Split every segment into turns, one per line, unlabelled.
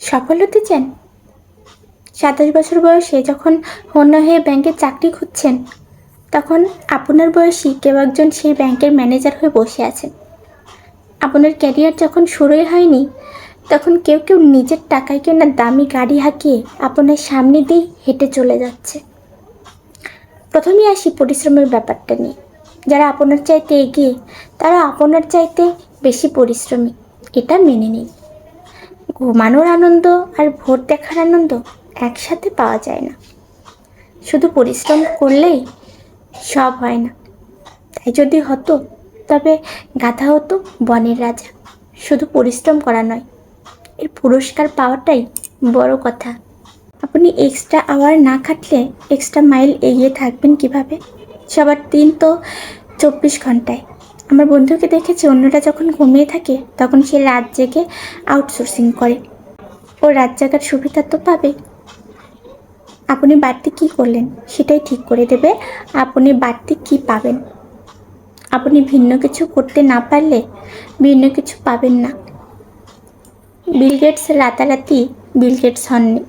সফল হতে চান সাতাশ বছর বয়সে যখন অন্য হয়ে ব্যাংকে চাকরি খুঁজছেন, তখন আপনার বয়সী কেউ একজন সেই ব্যাংকের ম্যানেজার হয়ে বসে আছেন। আপনার ক্যারিয়ার যখন শুরুই হয়নি, তখন কেউ কেউ নিজের টাকায় কেনা দামি গাড়ি হাঁকিয়ে আপনার সামনে দিয়ে হেঁটে চলে যাচ্ছে। প্রথমেই আসি পরিশ্রমের ব্যাপারটা নিয়ে। যারা আপনার চাইতে এগিয়ে, তারা আপনার চাইতে বেশি পরিশ্রমী, এটা মেনে নিন ঘুমানোর আনন্দ আর ভোট দেখার আনন্দ একসাথে পাওয়া যায় না। শুধু পরিশ্রম করলেই সব হয় না। তাই যদি হতো, তবে গাধা হতো বনের রাজা। শুধু পরিশ্রম করা নয়, এর পুরস্কার পাওয়াটাই বড় কথা। আপনি এক্সট্রা আওয়ার না খাটলে এক্সট্রা মাইল এগিয়ে থাকবেন কীভাবে? সবার দিন তো চব্বিশ ঘন্টায়। আমার বন্ধুকে দেখেছি, অন্যরা যখন ঘুমিয়ে থাকে, তখন সে রাত জেগে আউটসোর্সিং করে। ও রাত জাগার সুবিধা তো পাবে। আপনি বাড়তি কি করলেন, সেটাই ঠিক করে দেবে। আপনি বাড়তি কি পাবেন? আপনি ভিন্ন কিছু করতে না পারলে ভিন্ন কিছু পাবেন না। বিল গেটস রাতারাতি বিল গেটস হননি।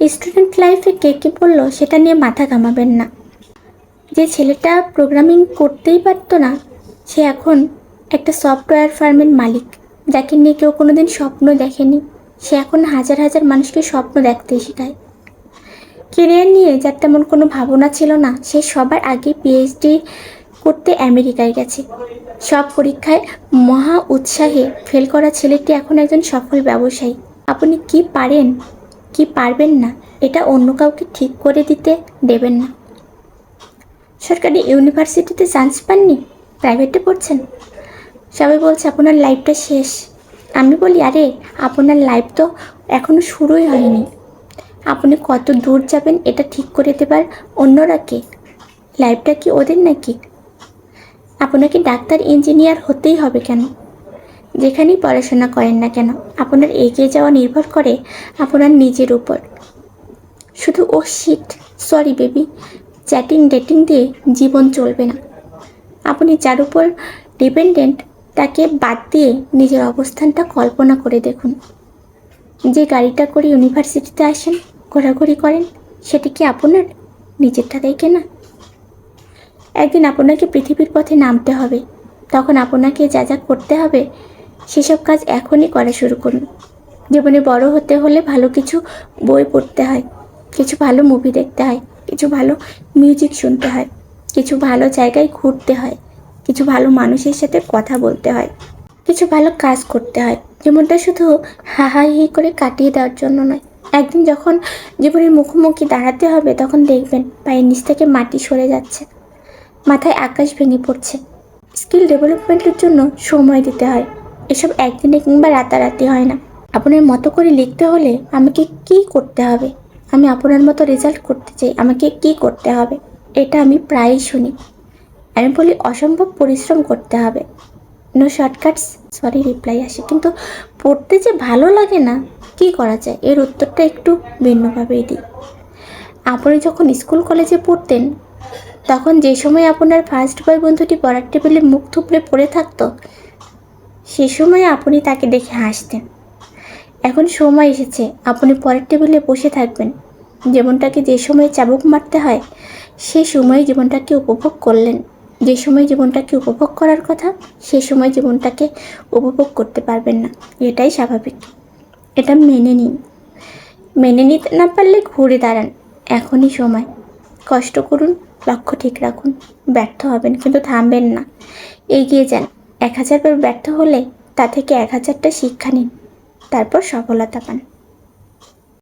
স্টুডেন্ট লাইফে কে কী বলল, সেটা নিয়ে মাথা ঘামাবেন না। যে ছেলেটা প্রোগ্রামিং করতেই পারতো না সে এখন একটা সফটওয়্যার ফার্মের মালিক, যাকে নিয়ে কেউ কোনো দিন স্বপ্ন দেখেনি। সে এখন হাজার হাজার মানুষকে স্বপ্ন দেখতে শেখায়। কেরিয়ার নিয়ে যার তেমন কোনো ভাবনা ছিল না, সে সবার আগে পিএইচডি করতে আমেরিকায় গেছে। সব পরীক্ষায় মহা উৎসাহে ফেল করা ছেলেটি এখন একজন সফল ব্যবসায়ী। আপনি কি পারেন? কি পারবেন না? এটা অন্য কাউকে ঠিক করে দিতে দেবেন না। সরকারি ইউনিভার্সিটিতে চান্স পাননি? প্রাইভেটে পড়ছেন? সবাই বলছে, আপনার লাইফটা শেষ। আমি বলি, আরে, আপনার লাইফ তো এখনও শুরুই হয়নি। আপনি কত দূর যাবেন এটা ঠিক করে দেবার অন্যরা কে? লাইফটা কি ওদের নাকি? আপনাকে ডাক্তার, ইঞ্জিনিয়ার হতেই হবে কেন? যেখানেই পড়াশোনা করেন না কেন, আপনার এগিয়ে যাওয়া নির্ভর করে আপনার নিজের উপর। শুধু ও shit, sorry baby, chatting dating দিয়ে জীবন চলবে না। আপনি যার উপর ডিপেন্ডেন্ট তাকে বাদ দিয়ে নিজের অবস্থানটা কল্পনা করে দেখুন। যে গাড়িটা করে ইউনিভার্সিটিতে আসেন, ঘোরাঘুরি করেন, সেটি কি আপনার? নিজের টাকাই কেনা? একদিন আপনাকে পৃথিবীর পথে নামতে হবে। তখন আপনাকে যা যা করতে হবে, সেসব কাজ এখনই করা শুরু করুন। জীবনে বড় হতে হলে ভালো কিছু বই পড়তে হয়, কিছু ভালো মুভি দেখতে হয়, কিছু ভালো মিউজিক শুনতে হয়। কিছু ভালো জায়গায় ঘুরতে হয়, কিছু ভালো মানুষের সাথে কথা বলতে হয়, কিছু ভালো কাজ করতে হয়। জীবনটা শুধু হাহা হি করে কাটিয়ে দেওয়ার জন্য নয়, একদিন যখন জীবনের মুখোমুখি দাঁড়াতে হবে, তখন দেখবেন পায়ের নিচ থেকে মাটি সরে যাচ্ছে, মাথায় আকাশ ভেঙে পড়ছে। স্কিল ডেভেলপমেন্টের জন্য সময় দিতে হয়, এসব একদিনে কিংবা রাতারাতি হয় না। আপনার মতো করে লিখতে হলে আমাকে কি করতে হবে? আমি আপনার মতো রেজাল্ট করতে চাই, আমাকে কি করতে হবে? এটা আমি প্রায়ই শুনি। আমি বলি, অসম্ভব পরিশ্রম করতে হবে। নো শর্টকাটস সরি রিপ্লাই আসে। কিন্তু পড়তে যে ভালো লাগে না, কি করা যায়? এর উত্তরটা একটু ভিন্নভাবেই দিই। আপনি যখন স্কুল, কলেজে পড়তেন, তখন যে সময় আপনার ফার্স্ট বয় বন্ধুটি পড়ার টেবিলে মুখ থুবড়ে পড়ে থাকতো, সে সময় আপনি তাকে দেখে হাসতেন। এখন সময় এসেছে, আপনি পরের টেবিলে বসে থাকবেন। যেমনটাকে যে সময় চাবুক মারতে হয় সে সময় জীবনটাকে উপভোগ করলেন। যে সময় জীবনটাকে উপভোগ করার কথা, সে সময় জীবনটাকে উপভোগ করতে পারবেন না। এটাই স্বাভাবিক। এটা মেনে নিন। মেনে নিতে না পারলে ঘুরে দাঁড়ান। এখনই সময়। কষ্ট করুন, লক্ষ্য ঠিক রাখুন। ব্যর্থ হবেন কিন্তু থামবেন না। এগিয়ে যান। এক হাজার বার ব্যর্থ হলে তা থেকে এক হাজারটা শিক্ষা নিন। তারপর সফলতা পান।